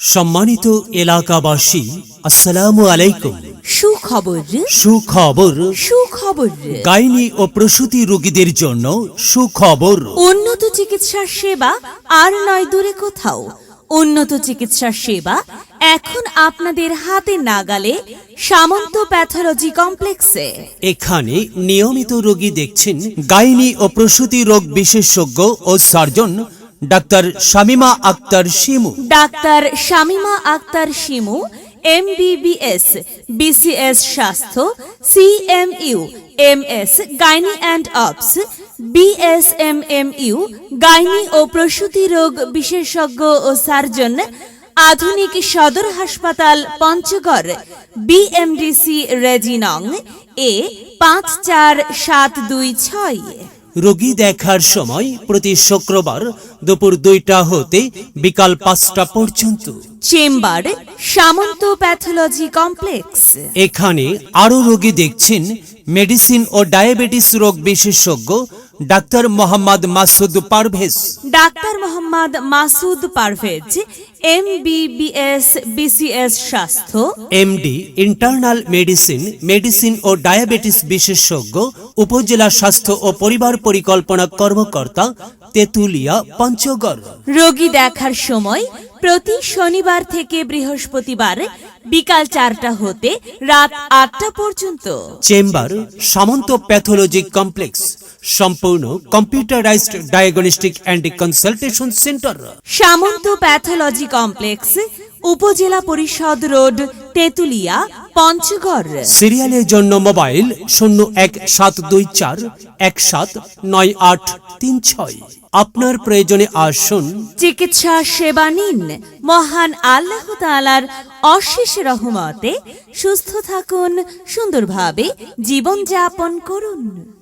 সম্মানিত এলাকাবাসী আসসালামু আলাইকুম। সুখবর সুখবর। সুখবর। গাইনি ও প্রসূতি রোগীদের জন্য সুখবর। উন্নত চিকিৎসার সেবা আর নয় দূরে কোথাও। উন্নত চিকিৎসার সেবা এখন আপনাদের হাতে নাগালে সামন্ত প্যাথোলজি কমপ্লেক্সে। এখানে নিয়মিত রোগী দেখছেন গাইনি ও প্রসূতি রোগ বিশেষজ্ঞ ও surgeon doctor Shamima Akter Shimu. Doctor Shamima Akter Shimu, MBBS, BCS স্বাস্থ্য, CMU, MS, gynae and obs, BSMMU, gynae ও প্রসূতি রোগ বিশেষজ্ঞ ও সার্জন, আধুনিক সদর হাসপাতাল পঞ্চগড়, বিএমডিসি রেজিনং, এ পাঁচ চার সাত দুই ছয়। রোগী দেখার সময় প্রতি শুক্রবার দুপুর দুইটা হতে বিকাল পাঁচটা পর্যন্ত। Chamber Samanta pathology complex. এখানে আরও রোগী দেখছেন মেডিসিন ও ডায়াবেটিস রোগ বিশেষজ্ঞ doctor Mohammad Masud Parvez. Doctor Mohammad Masud Parvez MBBS BCS স্বাস্থ্য এমডি ইন্টারনাল মেডিসিন মেডিসিন ও ডায়াবেটিস বিশেষজ্ঞ উপজেলা স্বাস্থ্য ও পরিবার পরিকল্পনা কর্মকর্তা তেতুলিয়া পঞ্চগড় রোগী দেখার সময় প্রতি শনিবার থেকে বৃহস্পতিবার বিকাল চারটা হতে রাত আটটা পর্যন্ত। চেম্বার সামন্ত প্যাথোলজি কমপ্লেক্স সম্পূর্ণ computerised diagnostic and consultation centre. Samanta pathology complex Upazila Parishad road Tetulia Panchagarh. সিরিয়ালের জন্য মোবাইল শূন্য এক সাত দুই চার এক সাত নয় আট তিন ছয়। আপনার প্রয়োজনে আসুন। চিকিৎসা সেবা নিন। মহান আল্লাহ তাআলার অশেষ রহমতে সুস্থ থাকুন সুন্দরভাবে জীবনযাপন করুন।